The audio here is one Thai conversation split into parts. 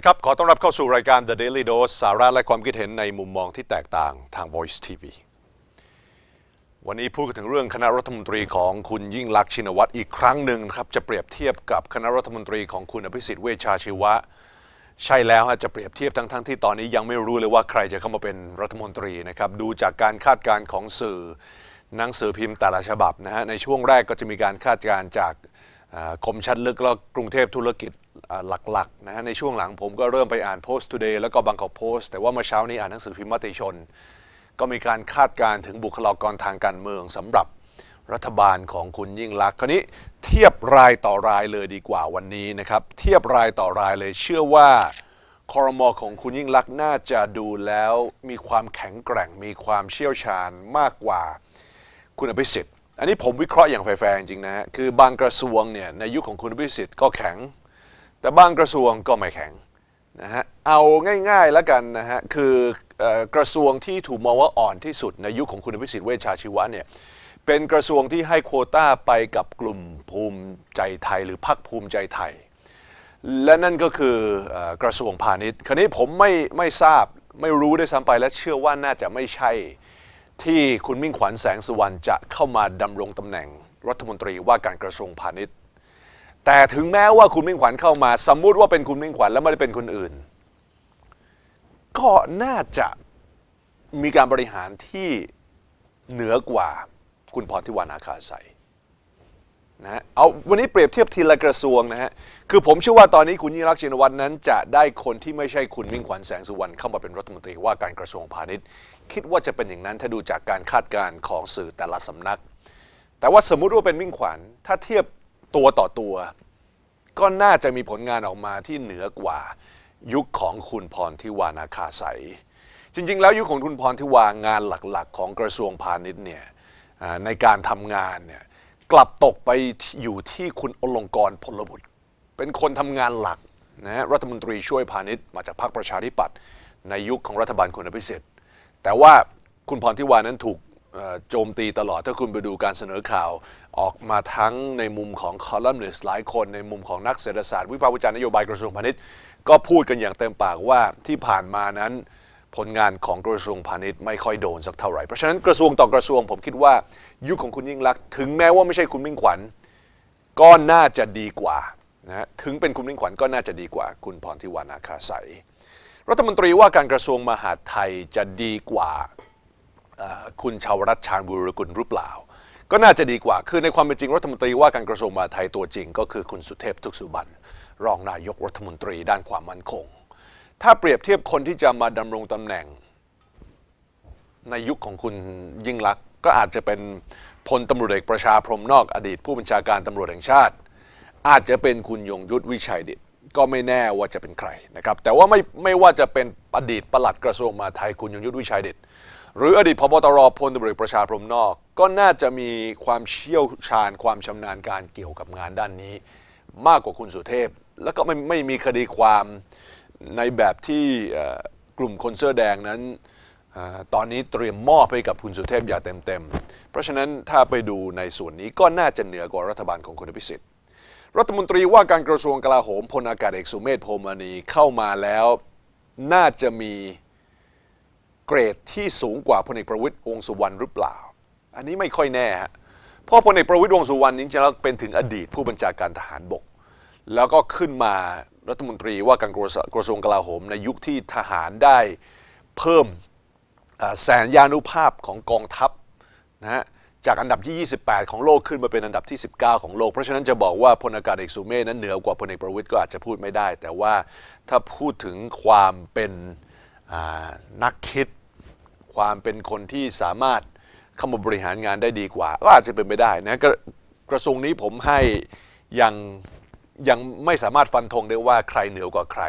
วัสดีครับ ขอต้อนรับเข้าสู่รายการ The Daily Dose สาระและความคิดเห็นในมุมมองที่แตกต่างทาง Voice TV วันนี้พูดถึงเรื่องคณะรัฐมนตรีของคุณยิ่งลักษณ์ชินวัตรอีกครั้งหนึ่งนะครับ จะเปรียบเทียบกับคณะรัฐมนตรีของคุณอภิสิทธิ์เวชชาชีวะ ใช่แล้วฮะจะเปรียบเทียบทั้งๆทที่ตอนนี้ยังไม่รู้เลยว่าใครจะเข้ามาเป็นรัฐมนตรีนะครับ ดูจากการคาดการณ์ของสื่อหนังสือพิมพ์แต่ละฉบับนะฮะ ในช่วงแรกก็จะมีการคาดการณ์จากอ่าคมชัดลึกแล้วกรุงเทพธุรกิจ หลักๆนะฮะในช่วงหลังผมก็เริ่มไปอ่าน Post Today แล้วก็ Bangkok Post แต่ว่าเมื่อเช้านี้อ่านหนังสือพิมพ์มติชน ก็มีการคาดการณ์ถึงบุคลากรทางการเมืองสำหรับรัฐบาลของคุณยิ่งลักษณ์คราวนี้เทียบรายต่อรายเลยดีกว่าวันนี้นะครับเทียบรายต่อรายเลยเชื่อว่าคอรมอของคุณยิ่งลักษณ์น่าจะดูแล้วมีความแข็งแกร่งมีความเชี่ยวชาญมากกว่าคุณอภิสิทธิ์อันนี้ผมวิเคราะห์อย่างแฟร์จริงนะฮะคือบางกระทรวงเนี่ยในยุคของคุณอภิสิทธิ์ก็แข็ง แต่บางกระทรวงก็ไม่แข็งนะฮะเอาง่ายๆแล้วกันนะฮะคืออกระทรวงที่ถูกมองว่าอ่อนที่สุดในยุคของคุณอภิสิทธิ์เวชชาชีวะเนี่ยเป็นกระทรวงที่ให้โควต้าไปกับกลุ่มภูมิใจไทย หรือพรรคภูมิใจไทย และนั่นก็คืออกระทรวงพาณิชย์ คราวนี้ผมไม่ไม่ทราบไม่รู้ด้วยซ้ำไปและเชื่อว่าน่าจะไม่ใช่ ที่คุณมิ่งขวัญแสงสุวรรณจะเข้ามาดำรงตำแหน่งรัฐมนตรีว่าการกระทรวงพาณิชย์ แต่ถึงแม้ว่าคุณมิ่งขวัญเข้ามา สมมุติว่าเป็นคุณมิ่งขวัญแล้วไม่ได้เป็นคนอื่น ก็น่าจะมีการบริหารที่เหนือกว่าคุณพรทิวานาคาใสนะฮะเอาวันนี้เปรียบเทียบทีละกระทรวงนะฮะคือผมเชื่อว่าตอนนี้คุณยิ่งรักษ์ชินวัตรนั้น จะได้คนที่ไม่ใช่คุณมิ่งขวัญแสงสุวรรณเข้ามาเป็นรัฐมนตรีว่าการกระทรวงพาณิชย์ คิดว่าจะเป็นอย่างนั้นถ้าดูจากการคาดการณ์ของสื่อแต่ละสำนัก แต่ว่าสมมุติว่าเป็นมิ่งขวัญถ้าเทียบ ตัวต่อตัว ก็น่าจะมีผลงานออกมาที่เหนือกว่ายุคของคุณพรทิวานาคาใสจริง ๆ แล้วยุคของคุณพรทิวางานหลักๆ ของกระทรวงพาณิชย์เนี่ยในการทำงานเนี่ยกลับตกไปอยู่ที่คุณอลงกรพลบุตร เป็นคนทำงานหลักนะรัฐมนตรีช่วยพาณิชย์มาจากพรรคประชาธิปัตย์ในยุคของรัฐบาลคุณอภิสิทธิ์แต่ว่าคุณพรทิวานั้นถูก โจมตีตลอดถ้าคุณไปดูการเสนอข่าวออกมาทั้งในมุมของคอลัมนิสต์หลายคนในมุมของนักเศรษฐศาสตร์วิพากษ์วิจารณ์นโยบายกระทรวงพาณิชย์ ก็พูดกันอย่างเต็มปากว่าที่ผ่านมานั้น ผลงานของกระทรวงพาณิชย์ไม่ค่อยโดนสักเท่าไหร่เพราะฉะนั้นกระทรวงต่อกระทรวงผมคิดว่า ยุคของคุณยิ่งลักถึงแม้ว่าไม่ใช่คุณมิ่งขวัญก็น่าจะดีกว่านะถึงเป็นคุณมิ่งขวัญก็น่าจะดีกว่า คุณพรทิวานาคาใสยรัฐมนตรีว่าการกระทรวงมหาดไทยจะดีกว่า คุณชาวรัฐชาญบุรกุลหรือเปล่า ก็น่าจะดีกว่า คือในความเป็นจริงรัฐมนตรีว่าการกระทรวงมหาดไทยตัวจริง ก็คือคุณสุเทพทุกสุบรรณรองนายกรัฐมนตรีด้านความมั่นคง ถ้าเปรียบเทียบคนที่จะมาดำรงตำแหน่ง ในยุคของคุณยิ่งลักษณ์ก็อาจจะเป็นพลตำรวจเอกประชาพรมนอกอดีต ผู้บัญชาการตำรวจแห่งชาติ อาจจะเป็นคุณยงยุทธวิชัยดิตก็ไม่แน่ว่าจะเป็นใครนะครับแต่ว่าไม่ไม่ว่าจะเป็นอดีตปลัดกระทรวงมหาดไทยคุณยงยุทธวิชัยดิต หรืออดีตพบตรพลตำรวจประชาพรมนอก ก็น่าจะมีความเชี่ยวชาญความชำนาญการเกี่ยวกับงานด้านนี้ มากกว่าคุณสุเทพ แล้วก็ไม่ไม่มีคดีความในแบบที่กลุ่มคนเสื้อแดงนั้นอตอนนี้เตรียมมอบให้กับคุณสุเทพอย่างเต็มๆ เพราะฉะนั้นถ้าไปดูในส่วนนี้ก็น่าจะเหนือกว่ารัฐบาลของคุณอภิสิทธิ์ รัฐมนตรีว่าการกระทรวงกลาโหมพลอากาศเอกสุเมธโพมานีเข้ามาแล้ว น่าจะมี เกรดที่สูงกว่าพลเอกประวิตยวงสุวรรณหรือเปล่า อันนี้ไม่ค่อยแน่ฮะเพราะพลเอกประวิตยวงสุวรรณจริงๆแล้วเป็นถึงอดีตผู้บัญชาการทหารบก แล้วก็ขึ้นมารัฐมนตรีว่าการกระทรวงกลาโหมในยุคที่ทหารได้เพิ่มแสนยานุภาพของกองทัพนะฮะจากอันดับที่ 28 ของโลกขึ้นมาเป็นอันดับที่ 19 ของโลก เพราะฉะนั้นจะบอกว่าพลอากาศเอกสุเมธนั้นเหนือกว่าพลเอกประวิตยก็อาจจะพูดไม่ได้ แต่ว่าถ้าพูดถึงความเป็นนักคิด ความเป็นคนที่สามารถเข้ามาบริหารงานได้ดีกว่า ก็อาจจะเป็นไปได้นะกระกระทรวงนี้ผมให้ยังยังไม่สามารถฟันธงได้ว่าใครเหนือกว่าใคร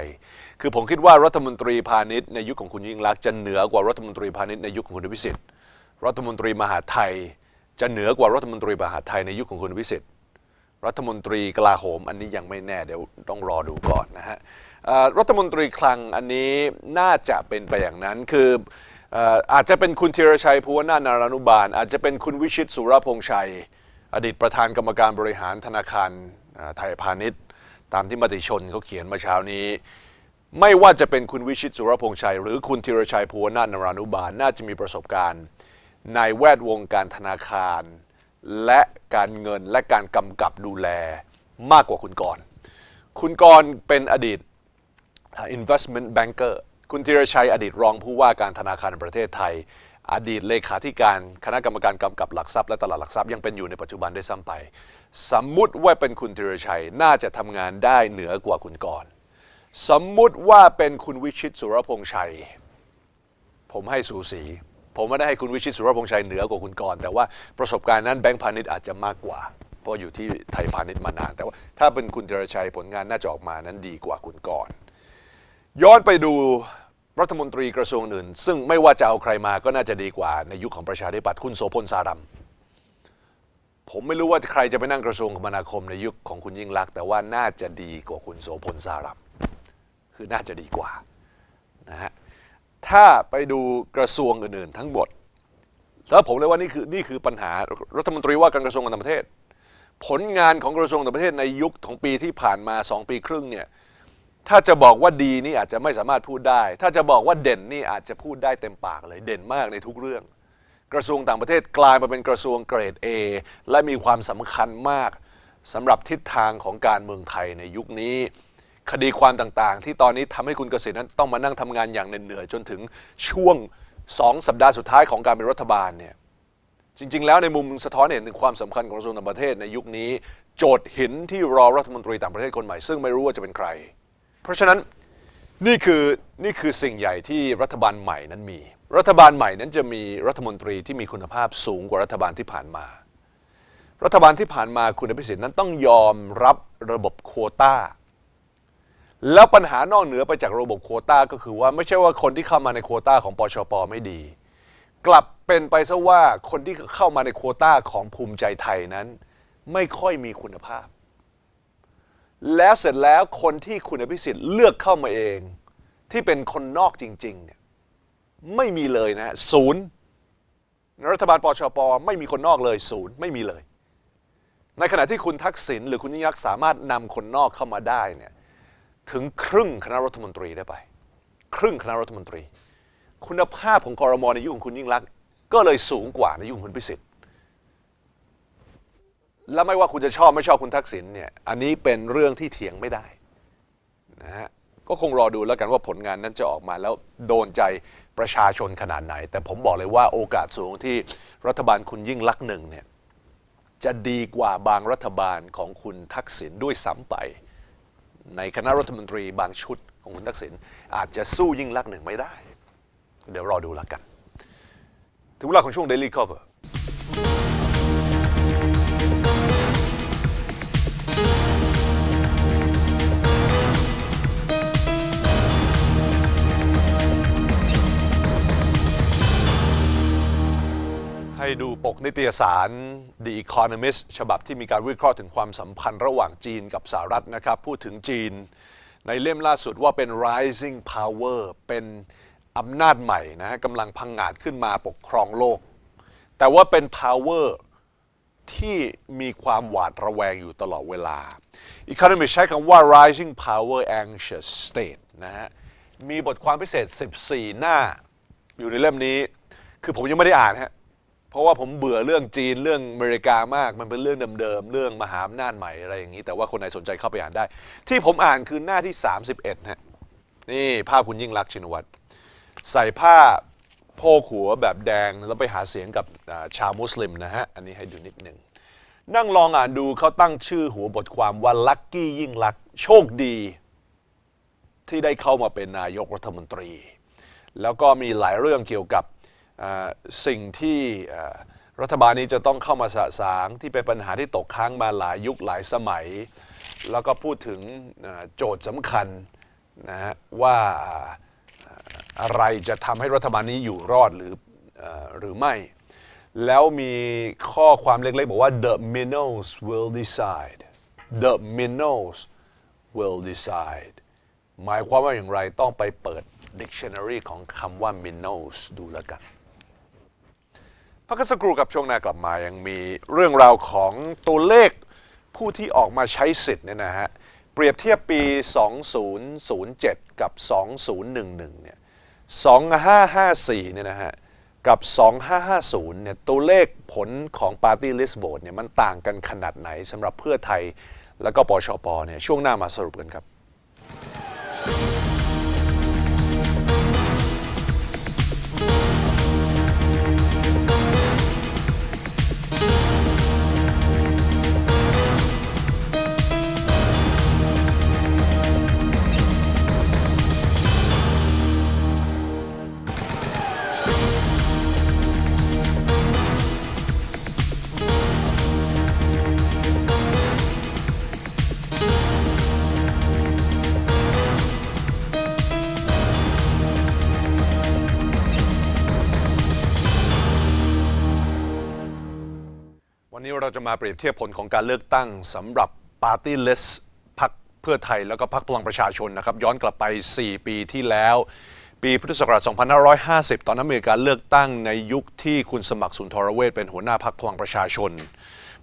คือผมคิดว่ารัฐมนตรีพาณิชย์ในยุคของคุณยิ่งลักษณ์จะเหนือกว่ารัฐมนตรีพาณิชย์ในยุคของคุณอภิสิทธิ์รัฐมนตรีมหาดไทย จะเหนือกว่ารัฐมนตรีมหาดไทยในยุคของคุณอภิสิทธิ์รัฐมนตรีกลาโหม อันนี้ยังไม่แน่เดี๋ยวต้องรอดูก่อนนะฮะรัฐมนตรีคลังอันนี้น่าจะเป็นไปอย่างนั้นคือ อาจจะเป็นคุณธีรชัยภูวนาถนารานุบาล อาจจะเป็นคุณวิชิตสุรพงษ์ชัย อดีตประธานกรรมการบริหารธนาคารไทยพาณิชย์ ตามที่มติชนเขาเขียนเมื่อเช้านี้ ไม่ว่าจะเป็นคุณวิชิตสุรพงษ์ชัย หรือคุณธีรชัยภูวนาถนรานุบาลน่าจะมีประสบการณ์ในแวดวงการธนาคาร และการเงินและการกำกับดูแลมากกว่าคุณกรณ์คุณกรณ์เป็นอดีต investment banker คุณธีรชัยอดีตรองผู้ว่าการธนาคารประเทศไทย อดีตเลขาธิการคณะกรรมการกำกับหลักทรัพย์และตลาดหลักทรัพย์ยังเป็นอยู่ในปัจจุบันด้วยซ้ำไป สมมุติว่าเป็นคุณธีรชัยน่าจะทำงานได้เหนือกว่าคุณกรณ์สมมุติว่าเป็นคุณวิชิตสุรพงษ์ชัย ผมให้สูสี ผมไม่ได้ให้คุณวิชิตสุรพงษ์ชัยเหนือกว่าคุณกรณ์แต่ว่าประสบการณ์นั้นแบงก์พาณิชย์อาจจะมากกว่า เพราะอยู่ที่ไทยพาณิชย์มานาน แต่ว่าถ้าเป็นคุณธีรชัยผลงานน่าจะออกมานั้นดีกว่าคุณกรณ์ย้อนไปดู รัฐมนตรีกระทรวงอื่น ซึ่งไม่ว่าจะเอาใครมาก็น่าจะดีกว่าในยุคของประชาธิปัตย์คุณโสพลสารัมผมไม่รู้ว่าใครจะไปนั่งกระทรวงคมนาคมในยุคของคุณยิ่งลัก แต่ว่าน่าจะดีกว่าคุณโสพลสารัมคือน่าจะดีกว่านะฮะถ้าไปดูกระทรวงอื่นๆ ทั้งหมดแล้วผมเลยว่านี่คือนี่คือปัญหารัฐมนตรีว่าการกระทรวงการต่างประเทศ ผลงานของกระทรวงต่างประเทศในยุคของปีที่ผ่านมา 2 ปีครึ่งเนี่ย ถ้าจะบอกว่าดีนี่อาจจะไม่สามารถพูดได้ ถ้าจะบอกว่าเด่นนี่อาจจะพูดได้เต็มปากเลยเด่นมากในทุกเรื่อง กระทรวงต่างประเทศกลายมาเป็นกระทรวงเกรด A และมีความสำคัญมากสำหรับทิศทางของการเมืองไทยในยุคนี้ คดีความต่างๆ ที่ตอนนี้ทำให้คุณเกษตรนั้นต้องมานั่งทำงานอย่างเหนื่อยๆจนถึงช่วง2สัปดาห์สุดท้ายของการเป็นรัฐบาลเนี่ยจริง ๆ แล้วในมุมสะท้อนเห็นถึงความสำคัญของกระทรวงต่างประเทศในยุคนี้ โจทย์หินที่รอรัฐมนตรีต่างประเทศคนใหม่ซึ่งไม่รู้ว่าจะเป็นใคร เพราะฉะนั้นนี่คือนี่คือสิ่งใหญ่ที่รัฐบาลใหม่นั้นมี รัฐบาลใหม่นั้นจะมีรัฐมนตรีที่มีคุณภาพสูงกว่ารัฐบาลที่ผ่านมา รัฐบาลที่ผ่านมาคุณอภิสิทธิ์นั้นต้องยอมรับระบบโควตาแล้วปัญหานอกเหนือไปจากระบบโควตาก็คือว่าไม่ใช่ว่าคนที่เข้ามาในโควตาของปชปไม่ดี กลับเป็นไปซะว่าคนที่เข้ามาในโควตาของภูมิใจไทยนั้น ไม่ค่อยมีคุณภาพ แล้วเสร็จแล้วคนที่คุณอภิสิทธิ์เลือกเข้ามาเอง ที่เป็นคนนอกจริงๆเนี่ยไม่มีเลยนะฮะศูนย์รัฐบาลปชปไม่มีคนนอกเลยศูนย์ไม่มีเลย ในขณะที่คุณทักษิณหรือคุณยิ่งรักษ์สามารถนำคนนอกเข้ามาได้เนี่ยถึงครึ่งคณะรัฐมนตรีได้ไป ครึ่งคณะรัฐมนตรี คุณภาพของกรมในยุคของคุณยิ่งรัก ก็เลยสูงกว่าในยุคของคุณพิสิทธิ แล้วไม่ว่าคุณจะชอบไม่ชอบคุณทักษิณเนี่ยอันนี้เป็นเรื่องที่เถียงไม่ได้นะฮะก็คงรอดูแล้วกันว่าผลงานนั้นจะออกมาแล้วโดนใจประชาชนขนาดไหน แต่ผมบอกเลยว่าโอกาสสูงที่รัฐบาลคุณยิ่งลักษณ์หนึ่งเนี่ยจะดีกว่าบางรัฐบาลของคุณทักษิณด้วยซ้ำไป ในคณะรัฐมนตรีบางชุดของคุณทักษิณอาจจะสู้ยิ่งลักษณ์หนึ่งไม่ได้ เดี๋ยวรอดูแล้วกัน ถึงเวลาของช่วง Daily Cover กนิตยสาร The Economist ฉบับที่มีการวิเคราะห์ถึงความสัมพันธ์ระหว่างจีนกับสหรัฐนะครับ พูดถึงจีน ในเล่มล่าสุดว่าเป็น rising power เป็นอำนาจใหม่นะฮะกำลังพังงาดขึ้นมาปกครองโลก แต่ว่าเป็น power ที่มีความหวาดระแวงอยู่ตลอดเวลา Economist ใช้คำว่า rising power anxious state นะฮะ มีบทความพิเศษ 14 หน้า อยู่ในเล่มนี้ คือผมยังไม่ได้อ่านฮะ เพราะว่าผมเบื่อเรื่องจีนเรื่องอเมริกามาก มันเป็นเรื่องเดิมๆ เรื่องมหาอำนาจใหม่อะไรอย่างนี้ แต่ว่าคนไหนสนใจเข้าไปอ่านได้ ที่ผมอ่านคือหน้าที่ 31ฮะนี่ภาพคุณยิ่งรักชินวัตรใส่ผ้าโพกหัวแบบแดงแล้วไปหาเสียงกับชาวมุสลิมนะฮะ อันนี้ให้ดูนิดหนึ่งนั่งลองอ่านดูเขาตั้งชื่อหัวบทความว่าลัคกี้ยิ่งลักโชคดี ที่ได้เข้ามาเป็นนายกรัฐมนตรี แล้วก็มีหลายเรื่องเกี่ยวกับ สิ่งที่รัฐบาลนี้จะต้องเข้ามาสะสางที่เป็นปัญหาที่ตกค้างมาหลายยุคหลายสมัย แล้วก็พูดถึงโจทย์สำคัญนะฮะว่าอะไรจะทำให้รัฐบาลนี้อยู่รอดหรือเออหรือไม่ แล้วมีข้อความเล็กๆ บอกว่า the minnows will decide the minnows will decide หมายความว่าอย่างไรต้องไปเปิด dictionary ของคำว่า minnows ดูแล้วกัน พักกันสักครู่กับช่วงหน้ากลับมายังมีเรื่องราวของตัวเลขผู้ที่ออกมาใช้สิทธิ์เนี่ยนะฮะเปรียบเทียบปี 2007 กับ 2011 เนี่ย 2554 เนี่ยนะฮะ กับ 2550 เนี่ย ตัวเลขผลของ Party List Vote เนี่ย มันต่างกันขนาดไหนสำหรับเพื่อไทย แล้วก็ปชป เนี่ย ช่วงหน้ามาสรุปกันครับ เราจะมาเปรียบเทียบผลของการเลือกตั้งสำหรับ Party List พักเพื่อไทยแล้วก็พักพลังประชาชนนะครับ ย้อนกลับไป 4 ปีที่แล้ว ปีพุทธศักราช 2550 ตอนนั้นมีการเลือกตั้งในยุคที่คุณสมัครสุนทรเวชเป็นหัวหน้าพักพลังประชาชน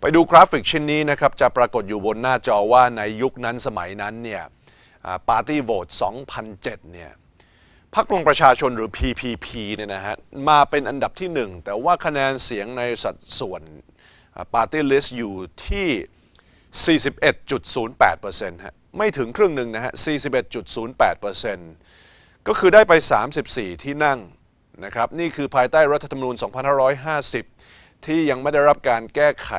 ไปดูกราฟิกชิ้นนี้นะครับ จะปรากฏอยู่บนหน้าจอว่าในยุคนั้นสมัยนั้นเนี่ยปาร์ตี้โหวต2007 เนี่ยพรรคพลังประชาชนหรือ PPP เนี่ยนะฮะมาเป็นอันดับที่ 1 แต่ว่าคะแนนเสียงในสัดส่วน ปาร์ตี้ลิสต์อยู่ที่ 41.08%ฮะไม่ถึงครึ่งหนึ่งนะฮะ 41.08%ก็คือได้ไป 34 ที่นั่งนะครับนี่คือภายใต้รัฐธรรมนูญ 2550 ที่ยังไม่ได้รับการแก้ไข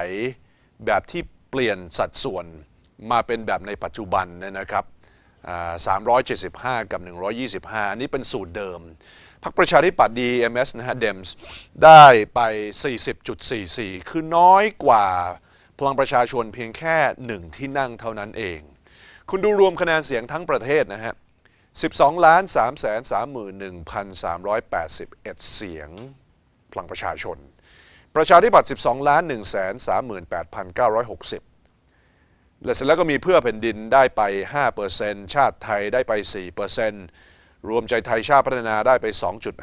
แบบที่เปลี่ยนสัดส่วนมาเป็นแบบในปัจจุบันเนยนะครับ 375 กับ 125 อันนี้เป็นสูตรเดิมพรรคประชาธิปัตย์ DMS นะฮะ DEMS ได้ไป 40.44 คือน้อยกว่าพลังประชาชนเพียงแค่ 1 ที่นั่งเท่านั้นเอง คุณดูรวมคะแนนเสียงทั้งประเทศนะฮะ 12ล้าน3 3 1 3 8 1 เสียงพลังประชาชน ประชาธิปัตย์ 12ล้าน1 3 8 9 6 0 และเสร็จแล้วก็มีเพื่อแผ่นดินได้ไป 5%ชาติไทยได้ไป 4%รวมใจไทยชาติพัฒนาได้ไป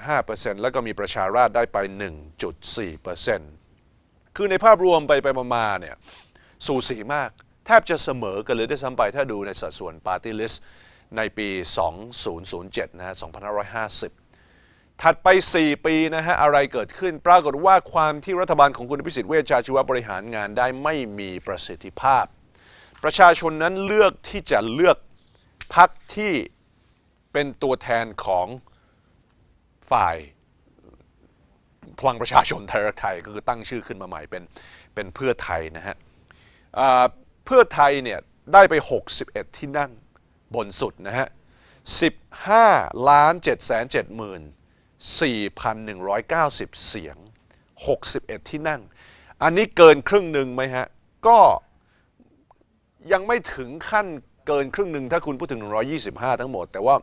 2.5%แล้วก็มีประชาราษได้ไป 1.4%คือในภาพรวมไปไปมาเนี่ยสูสีมากแทบจะเสมอกันเลยได้ซ้ำไปถ้าดูในสัดส่วน Party List ในปี 2007 นะฮะ 2550 ถัดไป 4 ปีนะฮะ อะไรเกิดขึ้น ปรากฏว่าความที่รัฐบาลของคุณพิสิทธิ์เวชชาชีวะบริหารงานได้ไม่มีประสิทธิภาพ ประชาชนนั้นเลือกที่จะเลือกพรรคที่เป็นตัวแทนของฝ่ายพลังประชาชนไทยรักไทยก็คือตั้งชื่อขึ้นมาใหม่เป็นเป็นเพื่อไทยนะฮะเพื่อไทยเนี่ยได้ไป 61 ที่นั่งบนสุดนะฮะ 15ล้าน7 7 4,190 เสียง 61 ที่นั่ง อันนี้เกินครึ่งหนึ่งไหมฮะ ก็ ยังไม่ถึงขั้นเกินครึ่งหนึ่งถ้าคุณพูดถึง 125 ทั้งหมด แต่ว่า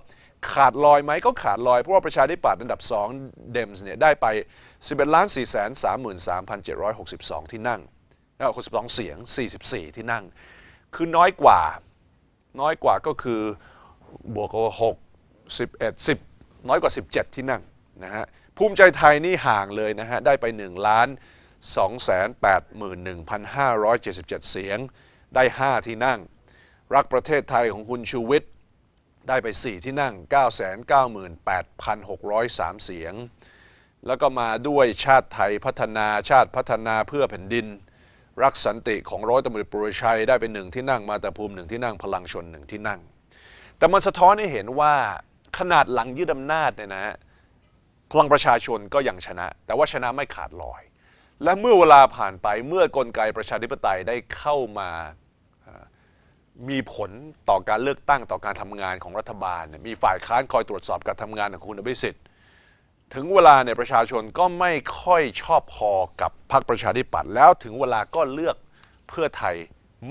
ขาดลอยไหมก็ขาดลอย เพราะว่าประชาธิปัตย์อันดับ 2 เดมส์เนี่ยได้ไป 11ล้าน4 3 3 7 6 2 ที่นั่งแล้ว62 เสียง 44 ที่นั่ง คือน้อยกว่า น้อยกว่าก็คือบวกกับ6 11 10 น้อยกว่า 17 ที่นั่งนะฮะภูมิใจไทยนี่ห่างเลยนะฮะ ได้ไป1ล้าน281,577 เสียง ได้ 5 ที่นั่ง รักประเทศไทยของคุณชูวิทย์ได้ไป 4 ที่นั่ง 998,603 เสียง แล้วก็มาด้วยชาติไทยพัฒนาชาติพัฒนาเพื่อแผ่นดิน รักสันติของร้อยตำรวจปุรชัยได้ไปหนึ่งที่นั่งมาแต่ภูมิหนึ่งที่นั่งพลังชนหนึ่งที่นั่ง แต่มันสะท้อนให้เห็นว่าขนาดหลังยึดอำนาจเนี่ยนะฮะพลังประชาชนก็ยังชนะ แต่ว่าชนะไม่ขาดลอย และเมื่อเวลาผ่านไปเมื่อกลไกประชาธิปไตยได้เข้ามา มีผลต่อการเลือกตั้งต่อการทำงานของรัฐบาลเนี่ยมีฝ่ายค้านคอยตรวจสอบการทำงานของคุณอภิสิทธิ์ ถึงเวลาเนี่ยประชาชนก็ไม่ค่อยชอบพอกับพรรคประชาธิปัตย์แล้วถึงเวลาก็เลือกเพื่อไทย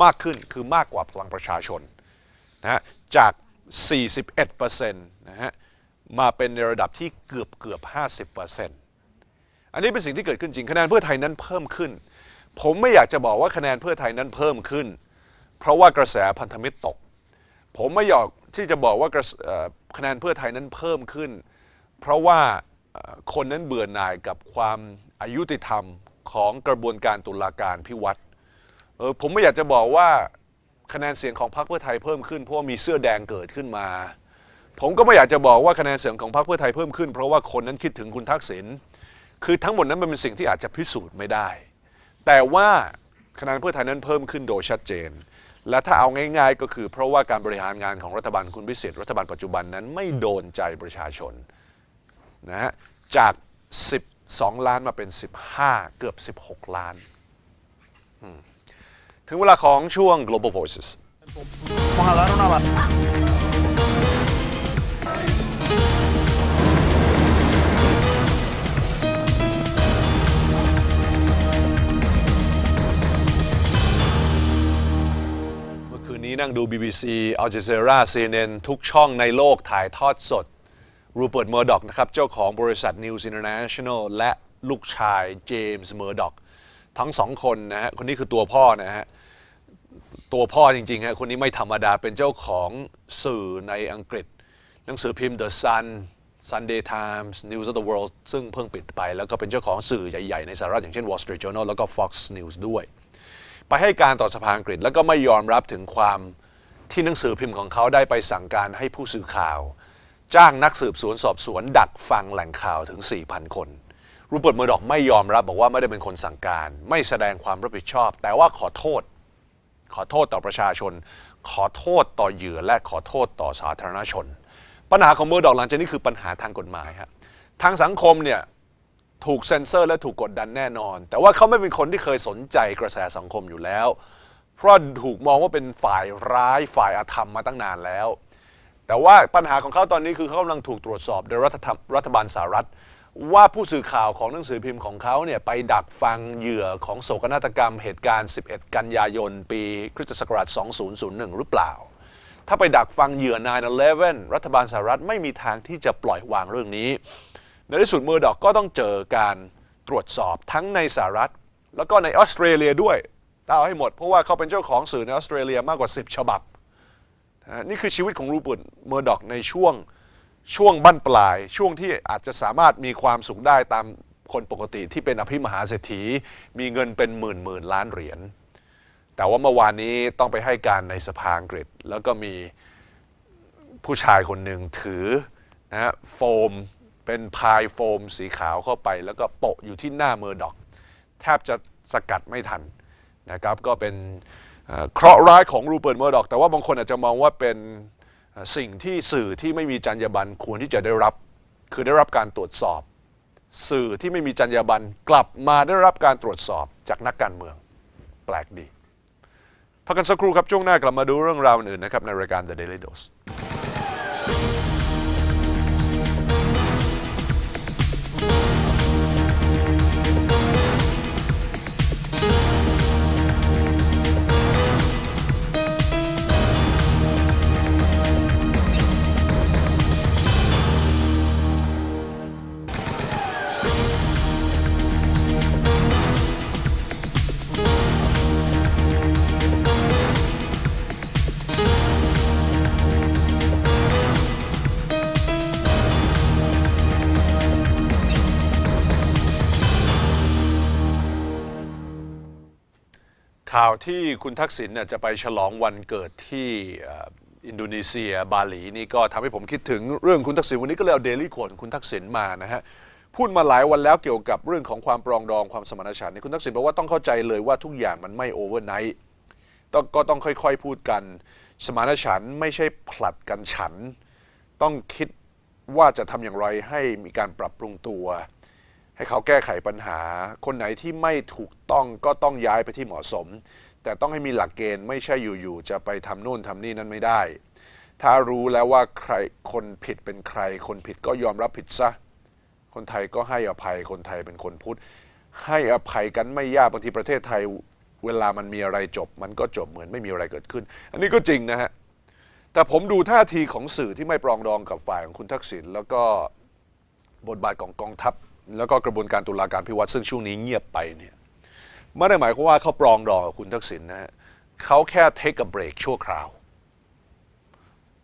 มากขึ้นคือมากกว่าพลังประชาชนนะฮะจาก 41%นะฮะมาเป็นในระดับที่เกือบเกือบ 50%อันนี้เป็นสิ่งที่เกิดขึ้นจริงคะแนนเพื่อไทยนั้นเพิ่มขึ้น ผมไม่อยากจะบอกว่าคะแนนเพื่อไทยนั้นเพิ่มขึ้น เพราะว่ากระแสพันธมิตรตก ผมไม่อยากที่จะบอกว่าคะแนนเพื่อไทยนั้นเพิ่มขึ้น เพราะว่าคนนั้นเบื่อหน่ายกับความอายุติธรรมของกระบวนการตุลาการพิวัตรเออผมไม่อยากจะบอกว่าคะแนนเสียงของพรรคเพื่อไทยเพิ่มขึ้นเพราะว่ามีเสื้อแดงเกิดขึ้นมา ผมก็ไม่อยากจะบอกว่าคะแนนเสียงของพรรคเพื่อไทยเพิ่มขึ้น เพราะว่าคนนั้นคิดถึงคุณทักษิณคือทั้งหมดนั้นมันเป็นสิ่งที่อาจจะพิสูจน์ไม่ได้ แต่ว่าคะแนนเพื่อไทยนั้นเพิ่มขึ้นโดยชัดเจน และถ้าเอาง่าย ๆ ก็คือเพราะว่าการบริหารงานของรัฐบาลคุณพิเศษรัฐบาลปัจจุบันนั้นไม่โดนใจประชาชนนะฮะจาก 12 ล้านมาเป็น 15 เกือบ 16 ล้าน ถึงเวลาของช่วง global voices Vamos a dar una bat- เมื่อคืนนี้นั่งดู BBC Al Jazeera CNN ทุกช่องในโลกถ่ายทอดสดรูเปิร์ตเมอร์ด็อกนะครับ เจ้าของบริษัท News International และลูกชายเจมส์เมอร์ด็อกทั้งสองคนนะฮะ คนนี้คือตัวพ่อนะฮะ ตัวพ่อจริงๆฮะ คนนี้ไม่ธรรมดาเป็นเจ้าของสื่อในอังกฤษ หนังสือพิมพ์ The Sun Sunday Times News of the World ซึ่งเพิ่งปิดไป แล้วก็เป็นเจ้าของสื่อใหญ่ๆ ในสหรัฐอย่างเช่น Wall Street Journal แล้วก็ Fox News ด้วย ไปให้การต่อสภาอังกฤษ แล้วก็ไม่ยอมรับถึงความที่หนังสือพิมพ์ของเขาได้ไปสั่งการให้ผู้สื่อข่าว จ้างนักสืบสวนสอบสวน ดักฟังแหล่งข่าวถึง 4,000 คนรูเปิร์ตเมอร์ดอกไม่ยอมรับบอกว่าไม่ได้เป็นคนสั่งการ ไม่แสดงความรับผิดชอบ แต่ว่าขอโทษ ขอโทษต่อประชาชน ขอโทษต่อเหยื่อและขอโทษต่อสาธารณชน ปัญหาของเมอร์ดอกหลังจากนี้คือปัญหาทางกฎหมายครับทางสังคมเนี่ย ถูกเซ็นเซอร์และถูกกดดันแน่นอน แต่ว่าเขาไม่เป็นคนที่เคยสนใจกระแสสังคมอยู่แล้ว เพราะถูกมองว่าเป็นฝ่ายร้ายฝ่ายอาธรรมมาตั้งนานแล้ว แต่ว่าปัญหาของเขาตอนนี้คือเขากำลังถูกตรวจสอบโดยรัฐธรรมรัฐบาลสหรัฐ ว่าผู้สื่อข่าวของหนังสือพิมพ์ของเขาเนี่ยไปดักฟังเหยื่อของโศกนาฏกรรมเหตุการณ์ 11 กันยายน ปีคริสตศักราช 2001 หรือเปล่า ถ้าไปดักฟังเหยื่อ 9-11 รัฐบาลสหรัฐไม่มีทางที่จะปล่อยวางเรื่องนี้ ในที่สุดเมอร์ดอกก็ต้องเจอการตรวจสอบทั้งในสหรัฐ แล้วก็ในออสเตรเลียด้วยตาเอาให้หมด เพราะว่าเขาเป็นเจ้าของสื่อในออสเตรเลียมากกว่า 10 ฉบับ นี่คือชีวิตของรูเปิร์ตเมอร์ดอกในช่วงช่วงบั้นปลาย ช่วงที่อาจจะสามารถมีความสุขได้ตามคนปกติที่เป็นอภิมหาเศรษฐี มีเงินเป็นหมื่นหมื่นล้านเหรียญแต่ว่าเมื่อวานนี้ต้องไปให้การในสภาอังกฤษ แล้วก็มีผู้ชายคนหนึ่งถือนะฮะโฟม เป็นพายโฟมสีขาวเข้าไป แล้วก็โปะอยู่ที่หน้าเมอร์ดอก แทบจะสกัดไม่ทันนะครับก็เป็นเคราะห์ร้ายของรูเปิร์ตเมอร์ดอก แต่ว่าบางคนอาจจะมองว่าเป็นสิ่งที่สื่อที่ไม่มีจรรยาบรรณควรที่จะได้รับ คือได้รับการตรวจสอบ สื่อที่ไม่มีจรรยาบรรณกลับมาได้รับการตรวจสอบจากนักการเมือง แปลกดีพักกันสักครู่ครับช่วงหน้ากลับมาดูเรื่องราวอื่นนะครับในรายการ The Daily Dose ข่าวที่คุณทักษิณเนี่ยจะไปฉลองวันเกิดที่อินโดนีเซียบาหลีนี่ก็ทำให้ผมคิดถึงเรื่องคุณทักษิณวันนี้ก็เลยเอาเดลี่โคนคุณทักษิณมานะฮะพูดมาหลายวันแล้วเกี่ยวกับเรื่องของความปรองดองความสมานฉันท์นี่คุณทักษิณบอกว่าต้องเข้าใจเลยว่าทุกอย่างมันไม่โอเวอร์ไนท์ต้องก็ต้องค่อยๆพูดกัน สมานฉันท์ไม่ใช่ผลัดกันฉัน ต้องคิดว่าจะทำอย่างไรให้มีการปรับปรุงตัว ให้เขาแก้ไขปัญหา คนไหนที่ไม่ถูกต้องก็ต้องย้ายไปที่เหมาะสม แต่ต้องให้มีหลักเกณฑ์ไม่ใช่อยู่ๆจะไปทำโน่นทำนี่นั้นไม่ได้ ถ้ารู้แล้วว่าใครคนผิดเป็นใคร คนผิดก็ยอมรับผิดซะ คนไทยก็ให้อภัยคนไทยเป็นคนพูดให้อภัยกันไม่ยากบางทีประเทศไทยเวลามันมีอะไรจบ มันก็จบเหมือนไม่มีอะไรเกิดขึ้น อันนี้ก็จริงนะฮะแต่ผมดูท่าทีของสื่อที่ไม่ปรองดองกับฝ่ายของคุณทักษิณแล้วก็บทบาทของกองทัพ แล้วก็กระบวนการตุลาการพิวัตรซึ่งช่วงนี้เงียบไปเนี่ยไม่ได้หมายความว่าเขาปรองดองกับคุณทักษิณนะฮะเขาแค่ take a break ชั่วคราว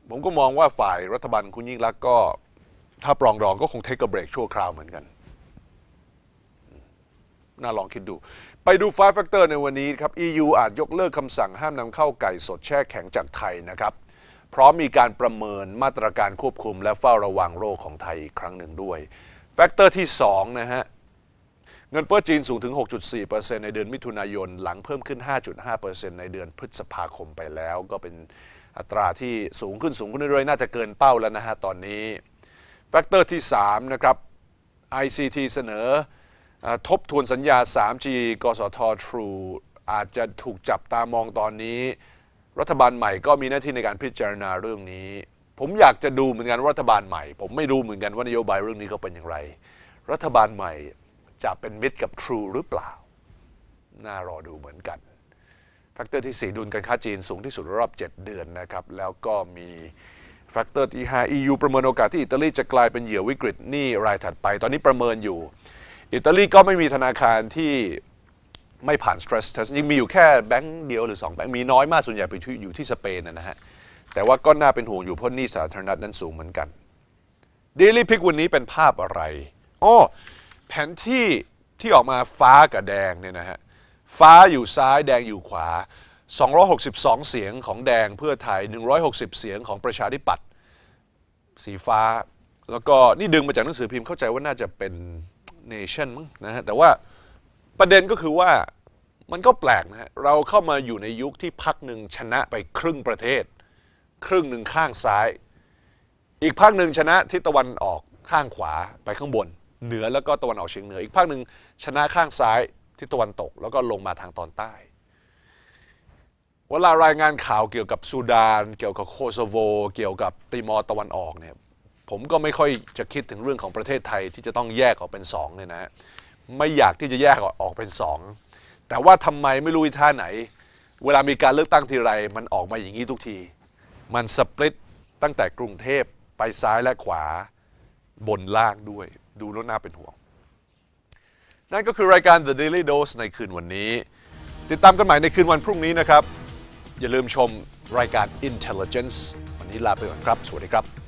ผมก็มองว่าฝ่ายรัฐบาลคุณยิ่งรักษณ์ก็ ถ้าปรองดองก็คง take a break ชั่วคราวเหมือนกัน น่าลองคิดดู ไปดู 5 factor ในวันนี้ครับ EU อาจยกเลิกคำสั่งห้ามนำเข้าไก่สดแช่แข็งจากไทยนะครับพร้อมมีการประเมินมาตรการควบคุมและเฝ้าระวังโรคของไทยอีกครั้งหนึ่งด้วย แฟกเตอร์ที่2นะฮะเงินเฟ้อจีนสูงถึง 6.4%ในเดือนมิถุนายน หลังเพิ่มขึ้น 5.5%ในเดือนพฤษภาคมไปแล้ว ก็เป็นอัตราที่สูงขึ้นสูงขึ้นเรื่อยๆ น่าจะเกินเป้าแล้วนะฮะตอนนี้ แฟกเตอร์ที่ 3 นะครับ ICT เสนอเอ่อทบทวนสัญญา 3G กสท True อาจจะถูกจับตามองตอนนี้ รัฐบาลใหม่ก็มีหน้าที่ในการพิจารณาเรื่องนี้ ผมอยากจะดูเหมือนกันรัฐบาลใหม่ ผมไม่รู้เหมือนกันว่านโยบายเรื่องนี้เขาเป็นอย่างไร รัฐบาลใหม่จะเป็นมิตรกับ True หรือเปล่า น่ารอดูเหมือนกันแฟกเตอร์ที่ 4 ดุลการค้าจีนสูงที่สุดรอบ 7 เดือนนะครับ แล้วก็มีแฟกเตอร์ที่ 5 EU ประเมินโอกาสที่อิตาลีจะกลายเป็นเหยื่อวิกฤตหนี้รายถัดไป ตอนนี้ประเมินอยู่ อิตาลีก็ไม่มีธนาคารที่ไม่ผ่าน stress test จริงมีอยู่แค่แบงก์เดียวหรือ 2 แบงก์มีน้อยมากส่วนใหญ่ไปอยู่ที่สเปนนะฮะ แต่ว่าก็น่าเป็นห่วงอยู่เพราะหนี้สาธารณะนั้นสูงเหมือนกัน Daily Pick วันนี้เป็นภาพอะไรอ๋อแผนที่ที่ออกมาฟ้ากับแดงเนี่ยนะฮะฟ้าอยู่ซ้ายแดงอยู่ขวา 262 เสียงของแดงเพื่อไทย 160 เสียงของประชาธิปัตย์สีฟ้า แล้วก็นี่ดึงมาจากหนังสือพิมพ์เข้าใจว่าน่าจะเป็น Nation มั้งนะฮะแต่ว่าประเด็นก็คือว่ามันก็แปลกนะฮะเราเข้ามาอยู่ในยุคที่พักหนึ่งชนะไปครึ่งประเทศ ครึ่งหนึ่งข้างซ้าย อีกภาคหนึ่งชนะทิศตะวันออกข้างขวาไปข้างบน เหนือแล้วก็ตะวันออกเฉียงเหนือ อีกภาคหนึ่งชนะข้างซ้ายทิศตะวันตก แล้วก็ลงมาทางตอนใต้ เวลารายงานข่าวเกี่ยวกับซูดาน เกี่ยวกับโคโซโว เกี่ยวกับติมอร์ตะวันออกเนี่ยผมก็ไม่ค่อยจะคิดถึงเรื่องของประเทศไทยที่จะต้องแยกออกเป็นสองเนี่ยนะไม่อยากที่จะแยกออกเป็นสองแต่ว่าทำไมไม่รู้ท่าไหน เวลามีการเลือกตั้งทีไรมันออกมาอย่างนี้ทุกที มันสปลิตตั้งแต่กรุงเทพไปซ้ายและขวาบนล่างด้วย ดูแล้วน่าเป็นห่วง นั่นก็คือรายการ The Daily Dose ในคืนวันนี้ ติดตามกันใหม่ในคืนวันพรุ่งนี้นะครับ อย่าลืมชมรายการ Intelligence วันนี้ลาไปก่อนครับ สวัสดีครับ